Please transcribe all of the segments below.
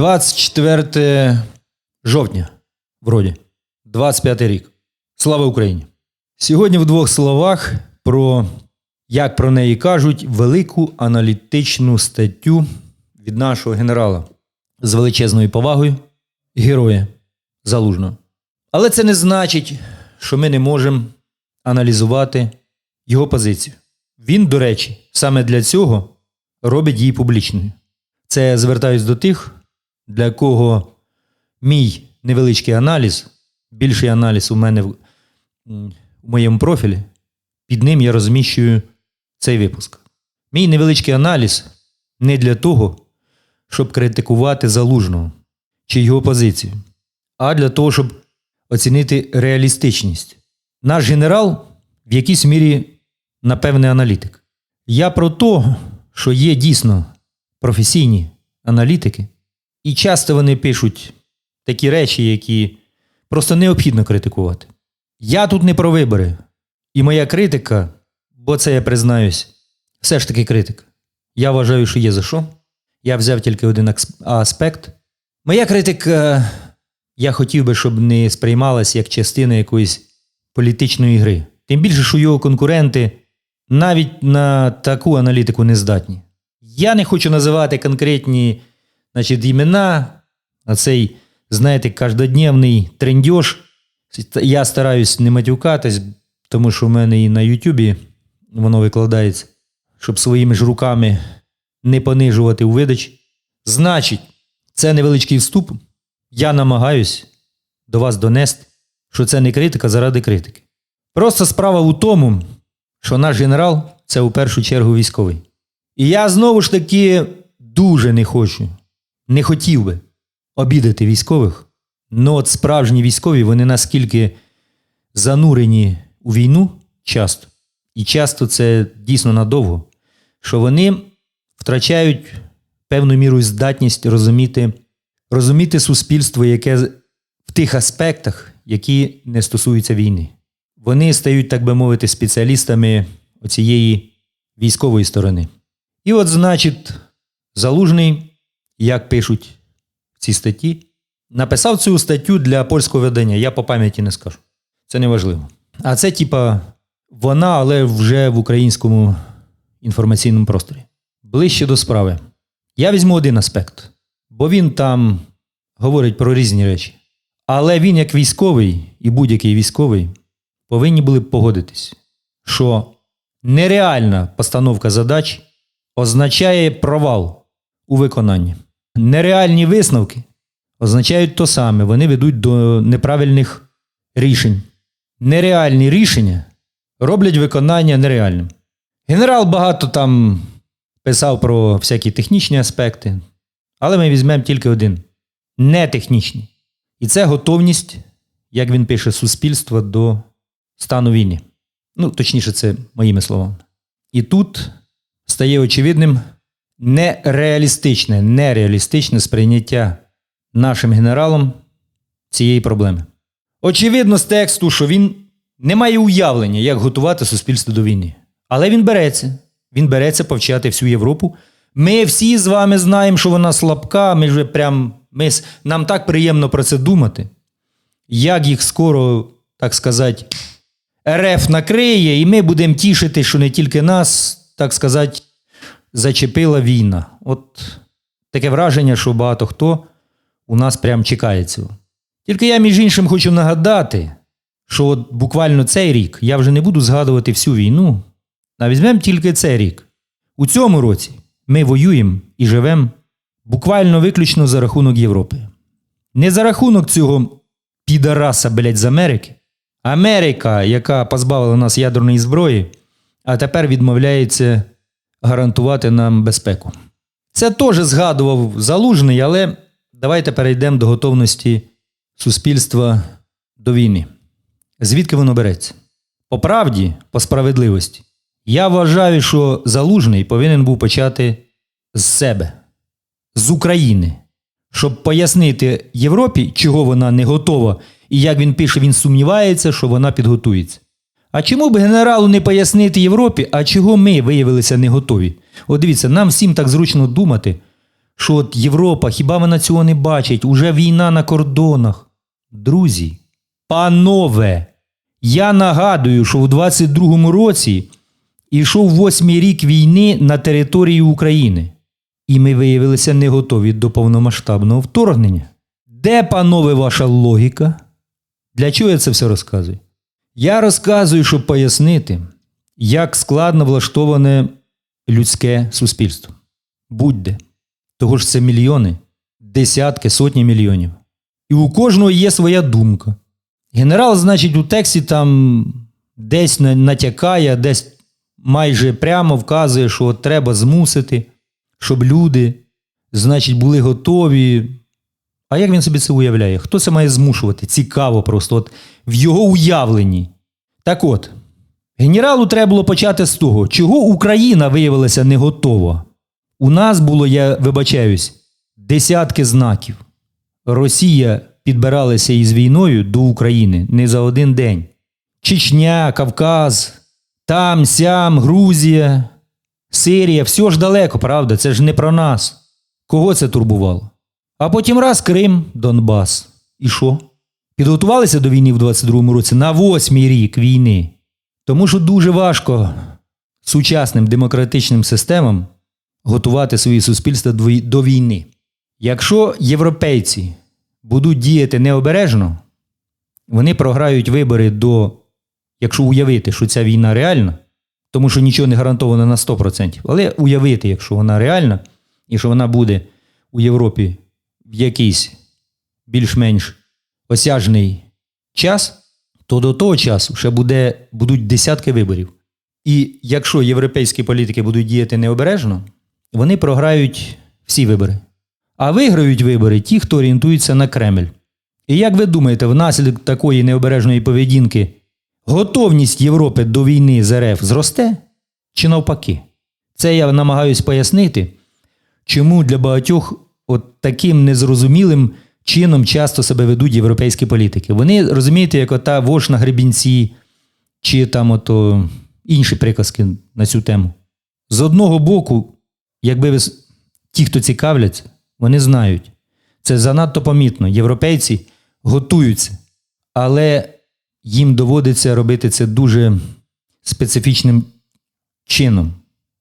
24 жовтня, вроді, 25 рік. Слава Україні! Сьогодні в двох словах про, як про неї кажуть, велику аналітичну статтю від нашого генерала з величезною повагою, героя Залужного. Але це не значить, що ми не можемо аналізувати його позицію. Він, до речі, саме для цього робить її публічною. Це звертаюсь до тих, для кого мій невеличкий аналіз, більший аналіз у мене в, у моєму профілі, під ним я розміщую цей випуск. Мій невеличкий аналіз не для того, щоб критикувати залужного чи його позицію, а для того, щоб оцінити реалістичність. Наш генерал в якійсь мірі, напевне, аналітик. Я про те, що є дійсно професійні аналітики, і часто вони пишуть такі речі, які просто необхідно критикувати. Я тут не про вибори. І моя критика, бо це я признаюсь, все ж таки критика. Я вважаю, що є за що. Я взяв тільки один аспект. Моя критика, я хотів би, щоб не сприймалася як частина якоїсь політичної гри. Тим більше, що його конкуренти навіть на таку аналітику не здатні. Я не хочу називати конкретні значить, імена, а цей, знаєте, каждодневний трендьош. Я стараюсь не матюкатись, тому що в мене і на Ютубі воно викладається, щоб своїми ж руками не понижувати у видачі. Значить, це невеличкий вступ. Я намагаюсь до вас донести, що це не критика заради критики. Просто справа у тому, що наш генерал це у першу чергу військовий. І я знову ж таки дуже не хочу, не хотів би обідати військових. Ну от справжні військові, вони наскільки занурені у війну часто, і часто це дійсно надовго, що вони втрачають певну міру здатність розуміти, розуміти суспільство, яке в тих аспектах, які не стосуються війни. Вони стають, так би мовити, спеціалістами оцієї військової сторони. І от, значить, Залужний, як пишуть в цій статті, написав цю статтю для польського видання. Я по пам'яті не скажу. Це не важливо. А це, типа, вона, але вже в українському інформаційному просторі. Ближче до справи. Я візьму один аспект, бо він там говорить про різні речі. Але він, як військовий, і будь-який військовий, повинні були б погодитись, що нереальна постановка задач означає провал у виконанні. Нереальні висновки означають то саме, вони ведуть до неправильних рішень. Нереальні рішення роблять виконання нереальним. Генерал багато там писав про всякі технічні аспекти, але ми візьмемо тільки один нетехнічний. І це готовність, як він пише, суспільства до стану війни. Ну, точніше, це моїми словами. І тут стає очевидним нереалістичне, нереалістичне сприйняття нашим генералом цієї проблеми. Очевидно з тексту, що він не має уявлення, як готувати суспільство до війни. Але він береться. Він береться повчати всю Європу. Ми всі з вами знаємо, що вона слабка. Ми вже прям ми, нам так приємно про це думати. Як їх скоро, так сказати, РФ накриє, і ми будемо тішити, що не тільки нас, так сказати, зачепила війна. От таке враження, що багато хто у нас прям чекає цього. Тільки я, між іншим, хочу нагадати, що от буквально цей рік я вже не буду згадувати всю війну, а візьмемо тільки цей рік. У цьому році ми воюємо і живемо буквально виключно за рахунок Європи. Не за рахунок цього підараса, блядь, з Америки. Америка, яка позбавила нас ядерної зброї, а тепер відмовляється гарантувати нам безпеку. Це теж згадував залужний, але давайте перейдемо до готовності суспільства до війни. Звідки воно береться? По правді, по справедливості, я вважаю, що залужний повинен був почати з себе, з України, щоб пояснити Європі, чого вона не готова, і як він пише, він сумнівається, що вона підготується. А чому б генералу не пояснити Європі, а чого ми виявилися не готові? От дивіться, нам всім так зручно думати, що от Європа, хіба вона цього не бачить? Уже війна на кордонах. Друзі, панове, я нагадую, що в 22-му році ішов восьмий рік війни на території України. І ми виявилися не готові до повномасштабного вторгнення. Де, панове, ваша логіка? Для чого я це все розказую? Я розказую, щоб пояснити, як складно влаштоване людське суспільство. Будь-де. Того ж це мільйони, десятки, сотні мільйонів. І у кожного є своя думка. Генерал, значить, у тексті там десь натякає, десь майже прямо вказує, що треба змусити, щоб люди, значить, були готові. А як він собі це уявляє? Хто це має змушувати? Цікаво просто, от в його уявленні. Так от, генералу треба було почати з того, чого Україна виявилася не готова. У нас було, я вибачаюсь, десятки знаків. Росія підбиралася із війною до України не за один день. Чечня, Кавказ, там, сям, Грузія, Сирія, все ж далеко, правда? Це ж не про нас. Кого це турбувало? А потім раз Крим, Донбас. І що? Підготувалися до війни в 22-му році на восьмий рік війни. Тому що дуже важко сучасним демократичним системам готувати свої суспільства до війни. Якщо європейці будуть діяти необережно, вони програють вибори до, якщо уявити, що ця війна реальна, тому що нічого не гарантовано на 100%, але уявити, якщо вона реальна, і що вона буде у Європі в якийсь більш-менш осяжний час, то до того часу ще буде, будуть десятки виборів. І якщо європейські політики будуть діяти необережно, вони програють всі вибори. А виграють вибори ті, хто орієнтується на Кремль. І як ви думаєте, внаслідок такої необережної поведінки готовність Європи до війни з РФ зросте чи навпаки? Це я намагаюсь пояснити, чому для багатьох от таким незрозумілим чином часто себе ведуть європейські політики. Вони розумієте, як ота вож на гребінці, чи там ото інші приказки на цю тему. З одного боку, якби ви ті, хто цікавляться, вони знають. Це занадто помітно. Європейці готуються, але їм доводиться робити це дуже специфічним чином,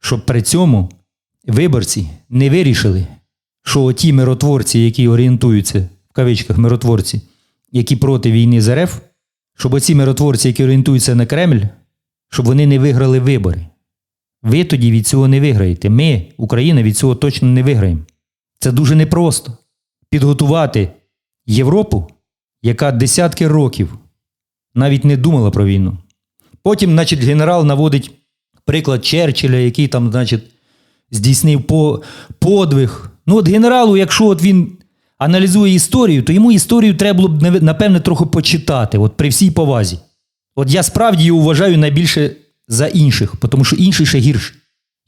щоб при цьому виборці не вирішили, що ті миротворці, які орієнтуються в кавичках миротворці, які проти війни з РФ, щоб оці миротворці, які орієнтуються на Кремль, щоб вони не виграли вибори. Ви тоді від цього не виграєте. Ми, Україна, від цього точно не виграємо. Це дуже непросто. Підготувати Європу, яка десятки років навіть не думала про війну. Потім, значить, генерал наводить приклад Черчилля, який там, значить, здійснив подвиг. Ну, от генералу, якщо от він аналізує історію, то йому історію треба було б, напевне, трохи почитати, от при всій повазі. От я справді його вважаю найбільше за інших, тому що інший ще гірше.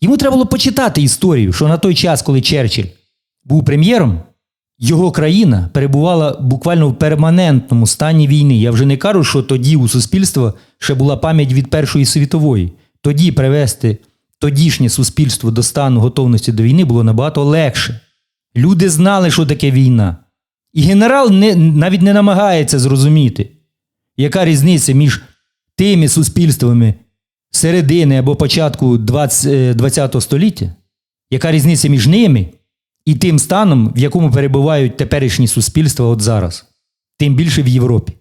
Йому треба було почитати історію, що на той час, коли Черчилль був прем'єром, його країна перебувала буквально в перманентному стані війни. Я вже не кажу, що тоді у суспільства ще була пам'ять від Першої світової. Тоді привести тодішнє суспільство до стану готовності до війни було набагато легше. Люди знали, що таке війна. І генерал не, навіть не намагається зрозуміти, яка різниця між тими суспільствами середини або початку 20, ХХ століття, яка різниця між ними і тим станом, в якому перебувають теперішні суспільства от зараз, тим більше в Європі.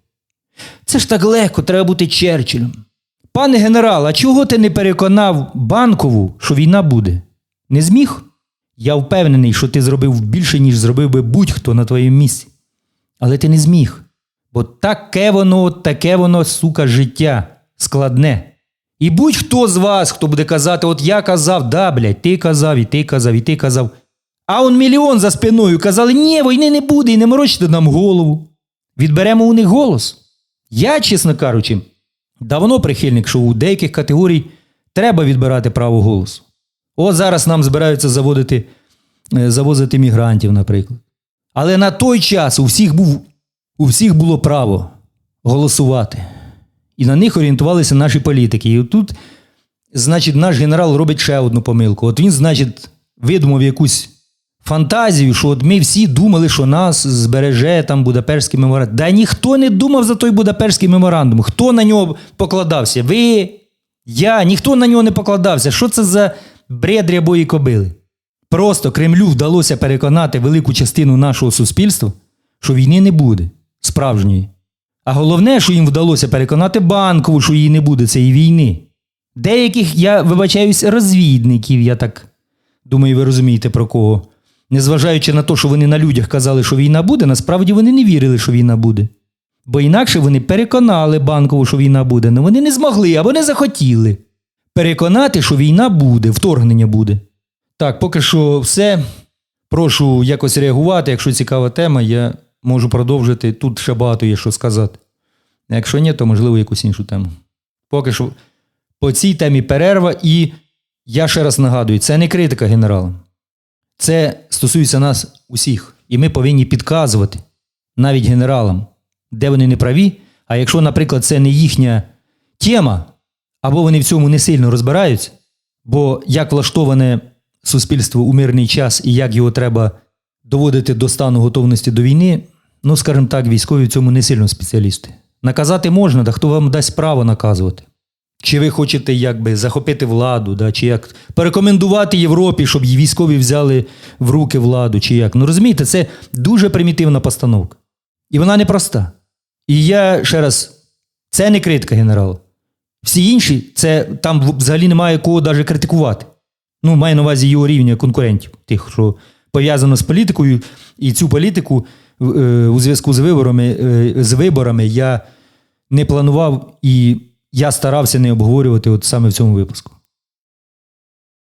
Це ж так легко, треба бути Черчиллем. Пане генерал, а чого ти не переконав банкову, що війна буде? Не зміг? Я впевнений, що ти зробив більше, ніж зробив би будь-хто на твоєму місці. Але ти не зміг. Бо таке воно, таке воно, сука, життя складне. І будь-хто з вас, хто буде казати, от я казав, да, блядь, ти казав, і ти казав, і ти казав. А он мільйон за спиною казали, ні, війни не буде, і не морочте нам голову. Відберемо у них голос. Я, чесно кажучи, давно прихильник, що у деяких категорій треба відбирати право голосу. От зараз нам збираються заводити, е, завозити мігрантів, наприклад. Але на той час у всіх, був, у всіх було право голосувати. І на них орієнтувалися наші політики. І тут, значить, наш генерал робить ще одну помилку. От він, значить, видумав якусь фантазію, що от ми всі думали, що нас збереже там Будапештський меморандум. Да ніхто не думав за той Будапештський меморандум. Хто на нього покладався? Ви, я, ніхто на нього не покладався. Що це за бред рябої кобили? Просто Кремлю вдалося переконати велику частину нашого суспільства, що війни не буде справжньої. А головне, що їм вдалося переконати банкову, що її не буде цієї війни. Деяких, я вибачаюсь, розвідників, я так думаю, ви розумієте про кого. Незважаючи на те, що вони на людях казали, що війна буде, насправді вони не вірили, що війна буде. Бо інакше вони переконали банкову, що війна буде, але вони не змогли або не захотіли переконати, що війна буде, вторгнення буде. Так, поки що все. Прошу якось реагувати. Якщо цікава тема, я можу продовжити. Тут ще багато є що сказати. Якщо ні, то можливо якусь іншу тему. Поки що по цій темі перерва, і я ще раз нагадую, це не критика генерала. Це стосується нас усіх. І ми повинні підказувати навіть генералам, де вони не праві. А якщо, наприклад, це не їхня тема, або вони в цьому не сильно розбираються, бо як влаштоване суспільство у мирний час і як його треба доводити до стану готовності до війни, ну, скажімо так, військові в цьому не сильно спеціалісти. Наказати можна, та хто вам дасть право наказувати? Чи ви хочете якби захопити владу, да? чи як порекомендувати Європі, щоб її військові взяли в руки владу, чи як? Ну розумієте, це дуже примітивна постановка. І вона непроста. І я ще раз, це не критика генерала. Всі інші, це там взагалі немає кого навіть критикувати. Ну, маю на увазі його рівня конкурентів, тих, що пов'язано з політикою, і цю політику е, у зв'язку з виборами, е, з виборами я не планував і я старався не обговорювати от саме в цьому випуску.